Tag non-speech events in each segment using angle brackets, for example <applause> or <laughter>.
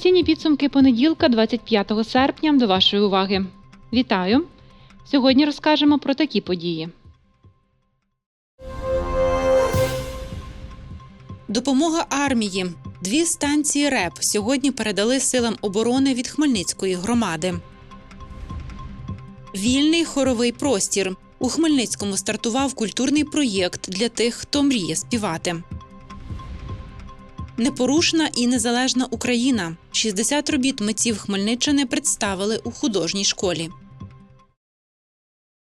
Інформаційні підсумки понеділка, 25 серпня, до вашої уваги. Вітаю! Сьогодні розкажемо про такі події. Допомога армії. Дві станції РЕП сьогодні передали силам оборони від Хмельницької громади. Вільний хоровий простір. У Хмельницькому стартував культурний проєкт для тих, хто мріє співати. Непорушна і незалежна Україна. 60 робіт митців Хмельниччини представили у художній школі.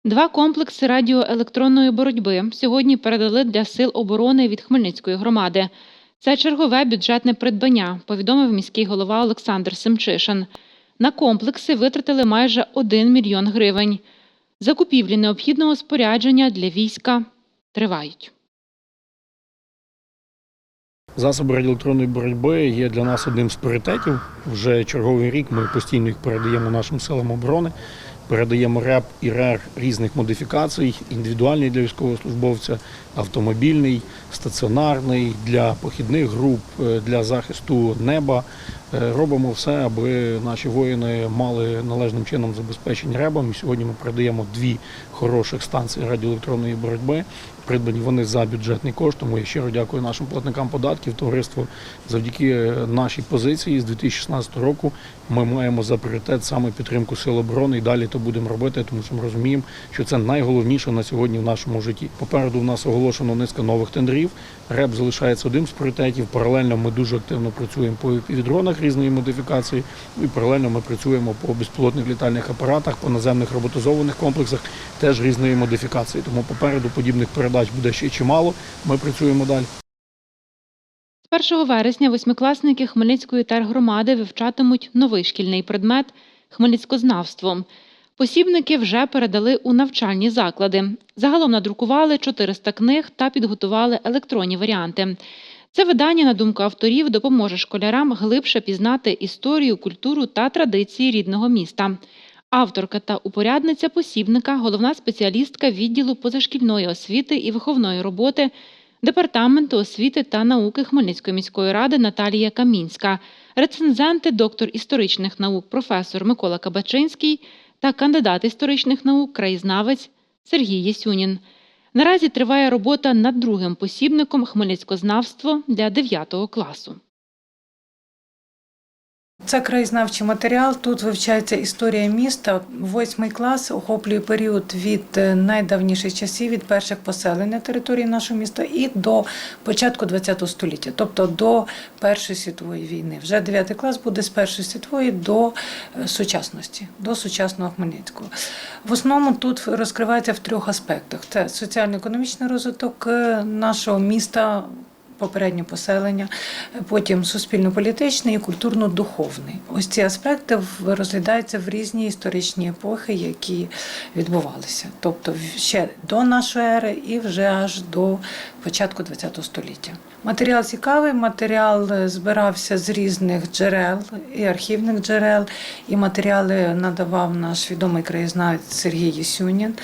Два комплекси радіоелектронної боротьби сьогодні передали для сил оборони від Хмельницької громади. Це чергове бюджетне придбання, повідомив міський голова Олександр Семчишин. На комплекси витратили майже 1 мільйон гривень. Закупівлі необхідного спорядження для війська тривають. Засоби радіоелектронної боротьби є для нас одним з пріоритетів. Вже черговий рік ми постійно їх передаємо нашим силам оборони. Передаємо РЕП і РЕР різних модифікацій, індивідуальний для військовослужбовця, автомобільний, стаціонарний для похідних груп, е, для захисту неба. Е, Робимо все, аби наші воїни мали належним чином забезпечені ребом. І сьогодні ми передаємо дві хороших станції радіоелектронної боротьби. Придбані вони за бюджетний кошт. Тому я щиро дякую нашим платникам податків. Товариство завдяки е, нашій позиції з 2016 року ми маємо за пріоритет саме підтримку сил оборони і далі то будемо робити, тому що ми розуміємо, що це найголовніше на сьогодні в нашому житті. Попереду в нас оголошено низка нових тендерів. РЕП залишається одним з пріоритетів. Паралельно ми дуже активно працюємо по півдронах різної модифікації. І паралельно ми працюємо по безпілотних літальних апаратах, по наземних роботизованих комплексах, теж різної модифікації. Тому попереду подібних передач буде ще чимало. Ми працюємо далі. 1 вересня восьмикласники Хмельницької тергромади вивчатимуть новий шкільний предмет хмельницькознавство. Посібники вже передали у навчальні заклади. Загалом надрукували 400 книг та підготували електронні варіанти. Це видання, на думку авторів, допоможе школярам глибше пізнати історію, культуру та традиції рідного міста. Авторка та упорядниця посібника, головна спеціалістка відділу позашкільної освіти і виховної роботи Департаменту освіти та науки Хмельницької міської ради Наталія Камінська, рецензенти, доктор історичних наук професор Микола Кабачинський та кандидат історичних наук, краєзнавець Сергій Єсюнін. Наразі триває робота над другим посібником Хмельницькознавство для 9 класу. Це краєзнавчий матеріал. Тут вивчається історія міста. Восьмий клас охоплює період від е, найдавніших часів, від перших поселень на території нашого міста і до початку ХХ століття, тобто до Першої світової війни. Вже дев'ятий клас буде з Першої світової до е, сучасності, до сучасного Хмельницького. В основному тут розкривається в трьох аспектах: це соціально-економічний розвиток е, нашого міста попереднє поселення, потім суспільно-політичний і культурно-духовний. Ось ці аспекти розглядаються в різні історичні епохи, які відбувалися. Тобто ще до нашої ери і вже аж до початку ХХ століття. Матеріал цікавий, матеріал е, збирався з різних джерел і архівних джерел, і матеріали надавав наш відомий краєзнавець Сергій Єсюнін.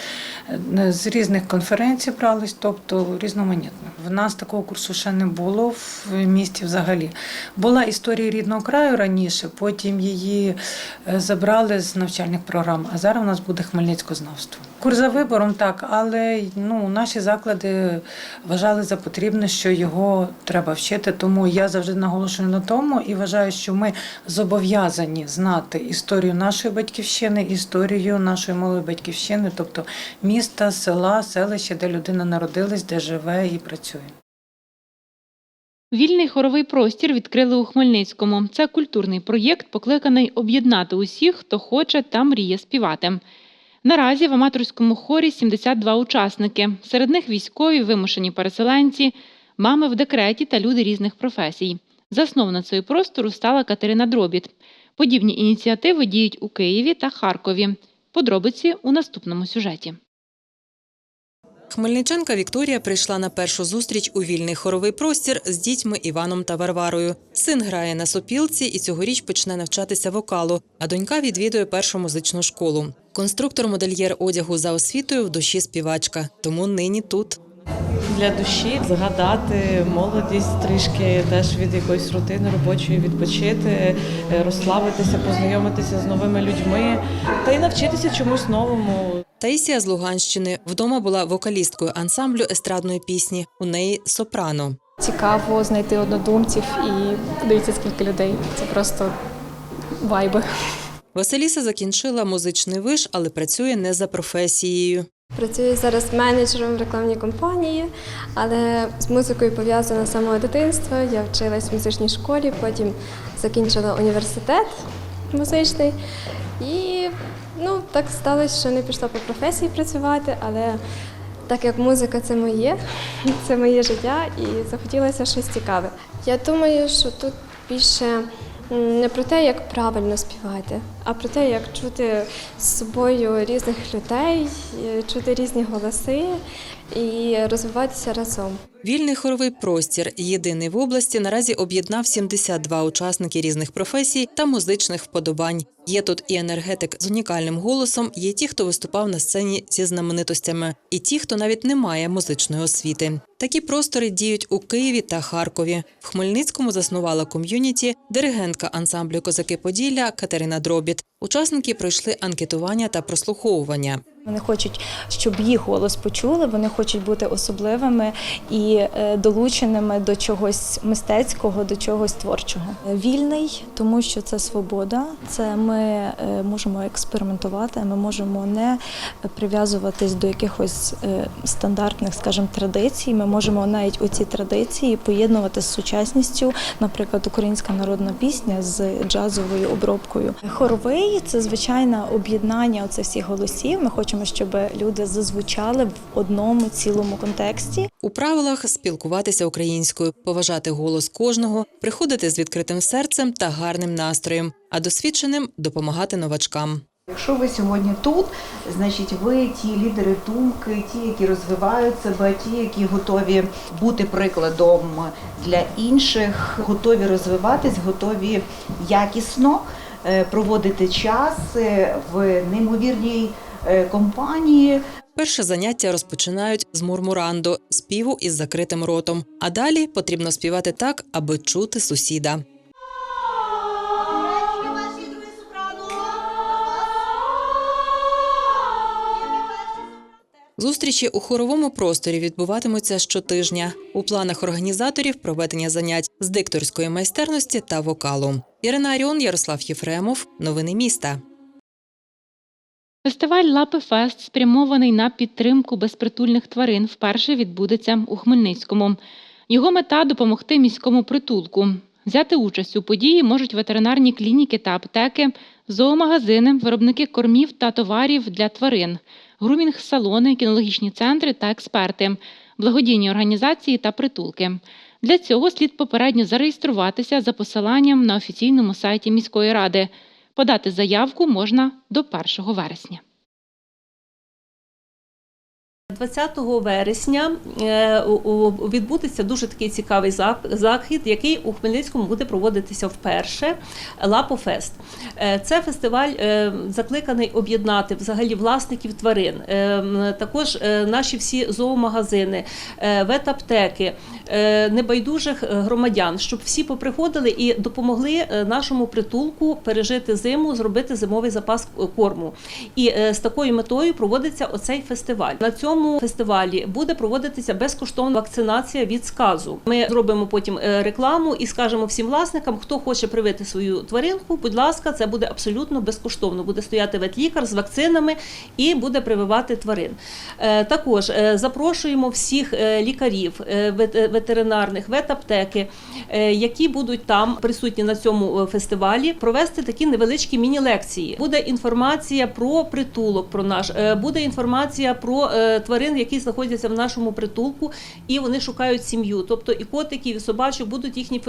Е, З різних конференцій брались, тобто різноманітно. В нас такого курсу ще не було в місті взагалі. Була історія рідного краю раніше, потім її е, забрали з навчальних програм, а зараз у нас буде хмельницькознавство. Курс за вибором так, але ну, наші заклади вважали за потрібне, що його треба вчити. Тому я завжди наголошую на тому і вважаю, що ми зобов'язані знати історію нашої батьківщини, історію нашої малої батьківщини, тобто міста, села, селища, де людина народилась, де живе і працює. Вільний хоровий простір відкрили у Хмельницькому. Це культурний проєкт, покликаний об'єднати усіх, хто хоче та мріє співати. Наразі в аматорському хорі 72 учасники. Серед них військові, вимушені переселенці, мами в декреті та люди різних професій. Засновницею простору стала Катерина Дробіт. Подібні ініціативи діють у Києві та Харкові. Подробиці у наступному сюжеті. Хмельничанка Вікторія прийшла на першу зустріч у вільний хоровий простір з дітьми Іваном та Варварою. Син грає на сопілці і цьогоріч почне навчатися вокалу, а донька відвідує першу музичну школу. Конструктор-модельєр одягу за освітою в душі співачка, тому нині тут. для душі, згадати молодість трішки теж від якоїсь рутини робочої відпочити, е, розслабитися, познайомитися з новими людьми та й навчитися чомусь новому. Таїсія з Луганщини вдома була вокалісткою ансамблю естрадної пісні. У неї сопрано. Цікаво знайти однодумців і подивіться, скільки людей. Це просто вайби. Василіса закінчила музичний виш, але працює не за професією. Працюю зараз менеджером в рекламній компанії, але з музикою пов'язана з самого дитинства. Я вчилась в музичній школі, потім закінчила університет музичний. І ну, так сталося, що не пішла по професії працювати, але так як музика це моє, <laughs> це моє життя, і захотілося щось цікаве. Я думаю, що тут більше не про те, як правильно співати, а про те, як чути з собою різних людей, чути різні голоси і розвиватися разом. Вільний хоровий простір, єдиний в області, наразі об'єднав 72 учасники різних професій та музичних вподобань. Є тут і енергетик з унікальним голосом, є ті, хто виступав на сцені зі знаменитостями, і ті, хто навіть не має музичної освіти. Такі простори діють у Києві та Харкові. В Хмельницькому заснувала ком'юніті диригентка ансамблю Козаки Поділля Катерина Дробіт. Учасники пройшли анкетування та прослуховування. Вони хочуть, щоб їх голос почули, вони хочуть бути особливими і е, долученими до чогось мистецького, до чогось творчого. Вільний, тому що це свобода. Це ми е, можемо експериментувати. Ми можемо не прив'язуватись до якихось е, стандартних, скажімо, традицій. Ми можемо навіть оці традиції поєднувати з сучасністю, наприклад, українська народна пісня з джазовою обробкою. Хоровий це звичайне об'єднання оцих всіх голосів. Ми хочемо, щоб люди зазвучали в одному цілому контексті. У правилах спілкуватися українською, поважати голос кожного, приходити з відкритим серцем та гарним настроєм, а досвідченим допомагати новачкам. Якщо ви сьогодні тут, значить ви ті лідери думки, ті, які розвивають себе, ті, які готові бути прикладом для інших, готові розвиватись, готові якісно е, проводити час в неймовірній е, компанії. Перше заняття розпочинають з мурмурандо, співу із закритим ротом. А далі потрібно співати так, аби чути сусіда. Зустрічі у хоровому просторі відбуватимуться щотижня. У планах організаторів проведення занять з дикторської майстерності та вокалу. Ірина Аріон, Ярослав Єфремов. Новини міста. Фестиваль Лапи Фест, спрямований на підтримку безпритульних тварин, вперше відбудеться у Хмельницькому. Його мета допомогти міському притулку. Взяти участь у події можуть ветеринарні клініки та аптеки, зоомагазини, виробники кормів та товарів для тварин, грумінг-салони, кінологічні центри та експерти, благодійні організації та притулки. Для цього слід попередньо зареєструватися за посиланням на офіційному сайті міської ради. Подати заявку можна до 1 вересня. 20 вересня е, відбудеться дуже такий цікавий захід, який у Хмельницькому буде проводитися вперше. Лапофест. Е, Це фестиваль е, закликаний об'єднати взагалі власників тварин, також наші всі зоомагазини, ветаптеки, небайдужих громадян, щоб всі поприходили і допомогли нашому притулку пережити зиму, зробити зимовий запас корму. І з такою метою проводиться оцей фестиваль. На цьому фестивалі буде проводитися безкоштовна вакцинація від сказу. Ми зробимо потім е, рекламу і скажемо всім власникам, хто хоче привити свою тваринку. Будь ласка, це буде абсолютно безкоштовно. Буде стояти ветлікар з вакцинами і буде прививати тварин. Е, Також е, запрошуємо всіх лікарів ветеринарних, ветаптеки, які будуть там присутні на цьому фестивалі, провести такі невеличкі міні-лекції. Буде інформація про притулок, про наш буде інформація про тварин, які знаходяться в нашому притулку, і вони шукають сім'ю. Тобто і котиків, і собачок будуть їхні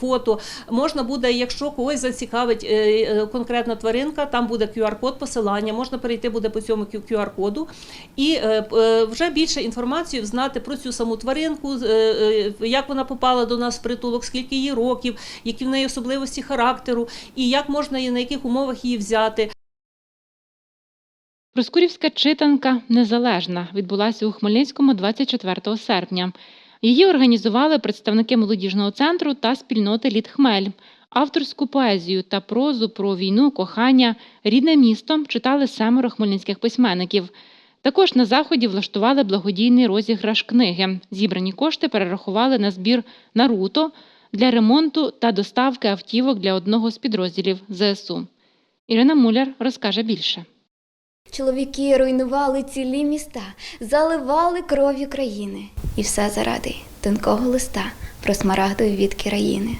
фото. Можна буде, якщо когось зацікавить е, е, конкретна тваринка, там буде QR-код посилання. Можна перейти буде по цьому QR-коду і е, вже більше інформацію знати про цю саму тваринку, як вона попала до нас в притулок, скільки їй років, які в неї особливості характеру, і як можна її на яких умовах її взяти. Проскурівська читанка Незалежна відбулася у Хмельницькому 24 серпня. Її організували представники молодіжного центру та спільноти Лід Хмель. Авторську поезію та прозу про війну, кохання, рідне місто читали семеро хмельницьких письменників. Також на заході влаштували благодійний розіграш книги. Зібрані кошти перерахували на збір Наруто для ремонту та доставки автівок для одного з підрозділів ЗСУ. Ірина Муляр розкаже більше. Чоловіки руйнували цілі міста, заливали кров'ю країни. І все заради тонкого листа про смарагдові відки країни.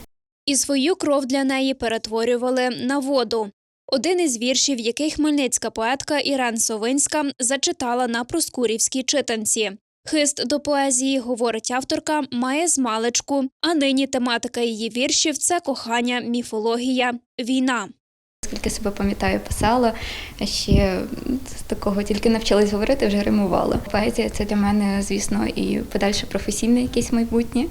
і свою кров для неї перетворювали на воду. Один із віршів, який хмельницька поетка Ірен Совинська зачитала на проскурівській читанці. Хист до поезії, говорить авторка, має змалечку, а нині тематика її віршів це кохання, міфологія, війна. Скільки себе пам'ятаю, писала, ще з такого тільки навчилась говорити, вже римувала. Поезія це для мене, звісно, і подальше професійне якесь майбутнє.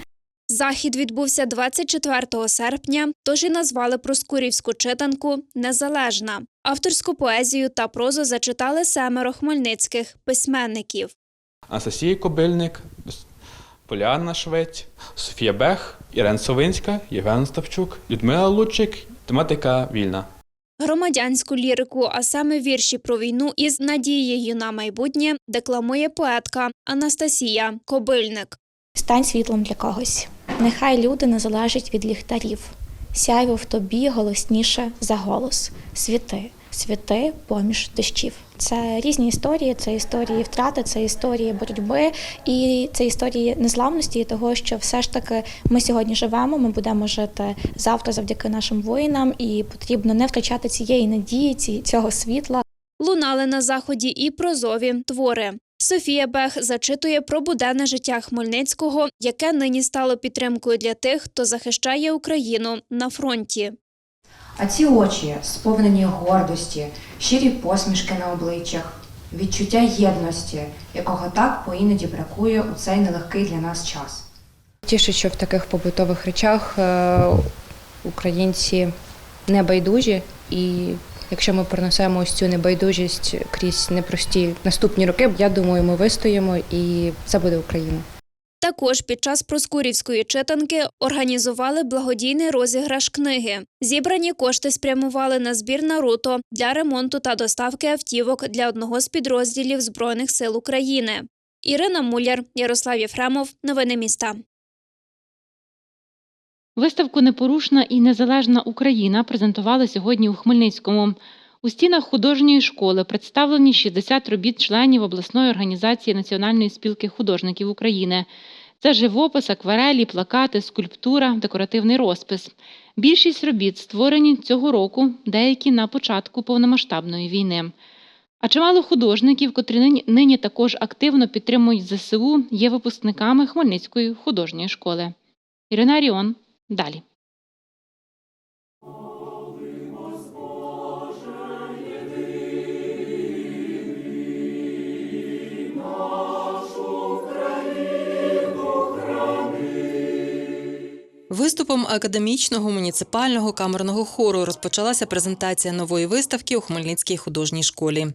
Захід відбувся 24 серпня, тож і назвали проскурівську читанку Незалежна. Авторську поезію та прозу зачитали семеро хмельницьких письменників. Анастасія Кобильник, Поліана Швець, Софія Бех, Ірен Совинська, Євген Ставчук, Людмила Лучик, тематика вільна. Громадянську лірику, а саме вірші про війну із надією на майбутнє, декламує поетка Анастасія Кобильник. Стань світлом для когось. Нехай люди не залежать від ліхтарів. Сяйво в тобі голосніше за голос. Світи, світи поміж дощів. Це різні історії, це історії втрати, це історії боротьби і це історії незламності і того, що все ж таки ми сьогодні живемо, ми будемо жити завтра завдяки нашим воїнам, і потрібно не втрачати цієї надії, ці- цього світла. Лунали на заході і прозові твори. Софія Бех зачитує про буденне життя Хмельницького, яке нині стало підтримкою для тих, хто захищає Україну на фронті. А ці очі, сповнені гордості, щирі посмішки на обличчях, відчуття єдності, якого так поіноді бракує у цей нелегкий для нас час. Тішить, що в таких побутових речах е, українці не байдужі, і якщо ми принесемо ось цю небайдужість крізь непрості наступні роки, я думаю, ми вистоїмо і це буде Україна. Також під час проскурівської читанки організували благодійний розіграш книги. Зібрані кошти спрямували на збір Наруто для ремонту та доставки автівок для одного з підрозділів Збройних сил України. Ірина Муляр, Ярослав Єфремов. Новини міста. Виставку Непорушна і незалежна Україна презентували сьогодні у Хмельницькому. У стінах художньої школи представлені 60 робіт членів обласної організації Національної спілки художників України. Це живопис, акварелі, плакати, скульптура, декоративний розпис. Більшість робіт створені цього року, деякі на початку повномасштабної війни. А чимало художників, котрі нині, також активно підтримують ЗСУ, є випускниками Хмельницької художньої школи. Ірина Ріон далі. Виступом академічного муніципального камерного хору розпочалася презентація нової виставки у Хмельницькій художній школі.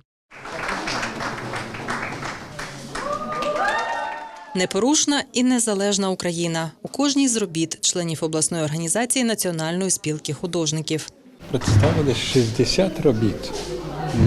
Непорушна і незалежна Україна у кожній з робіт членів обласної організації Національної спілки художників. Представили 60 робіт.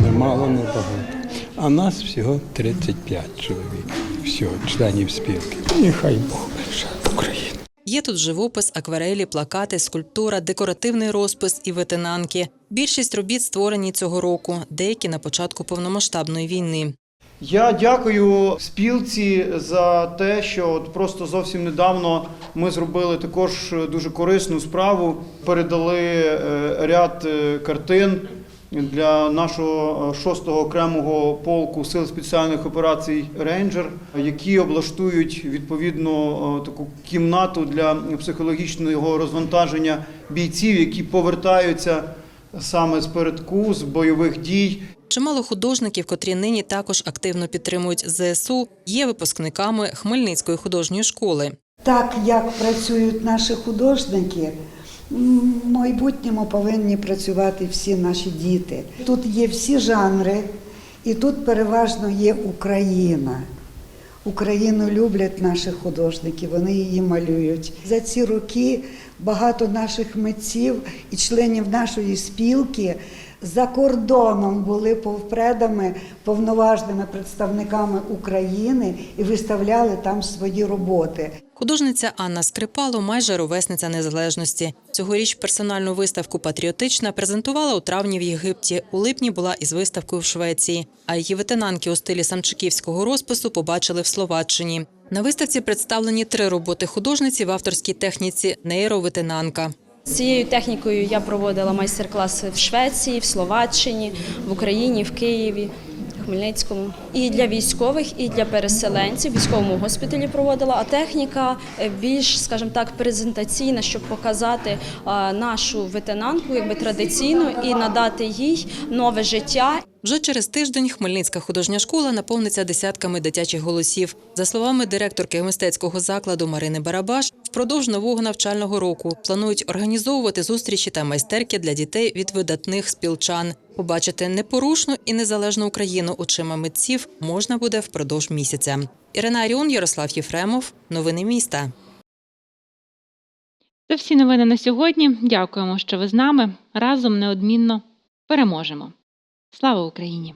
Немало, не багато. А нас всього 35 чоловік. Всього членів спілки. Нехай Бог береже Україну. Є тут живопис, акварелі, плакати, скульптура, декоративний розпис і ветенанки. Більшість робіт створені цього року, деякі на початку повномасштабної війни. Я дякую спілці за те, що от просто зовсім недавно ми зробили також дуже корисну справу. Передали е, ряд е, картин для нашого 6-го окремого полку сил спеціальних операцій Рейнджер, які облаштують відповідно е, таку кімнату для психологічного розвантаження бійців, які повертаються саме з передку, з бойових дій. Чимало художників, котрі нині також активно підтримують ЗСУ, є випускниками Хмельницької художньої школи. Так як працюють наші художники, майбутньому повинні працювати всі наші діти. Тут є всі жанри, І тут переважно є Україна. Україну люблять наші художники, вони її малюють. За ці роки багато наших митців і членів нашої спілки за кордоном були повпредами, повноважними представниками України і виставляли там свої роботи. Художниця Анна Скрипало майже ровесниця незалежності. Цьогоріч персональну виставку Патріотична презентувала у травні в Єгипті. У липні була із виставкою в Швеції. А її ветенанки у стилі самчиківського розпису побачили в Словаччині. На виставці представлені три роботи художниці в авторській техніці нейроветенанка. Цією технікою я проводила майстер-класи в Швеції, в Словаччині, в Україні, в Києві. Хмельницькому і для військових, і для переселенців в військовому госпіталі проводила. А техніка е, більш, скажімо так, презентаційна, щоб показати е, нашу ветенанку, якби традиційну, і надати їй нове життя. Вже через тиждень Хмельницька художня школа наповниться десятками дитячих голосів. За словами директорки мистецького закладу Марини Барабаш, впродовж нового навчального року планують організовувати зустрічі та майстерки для дітей від видатних спілчан. Побачити непорушну і незалежну Україну очима митців можна буде впродовж місяця. Ірина Аріон, Ярослав Єфремов. Новини міста. Це всі новини на сьогодні. Дякуємо, що ви з нами. Разом неодмінно переможемо. Слава Україні!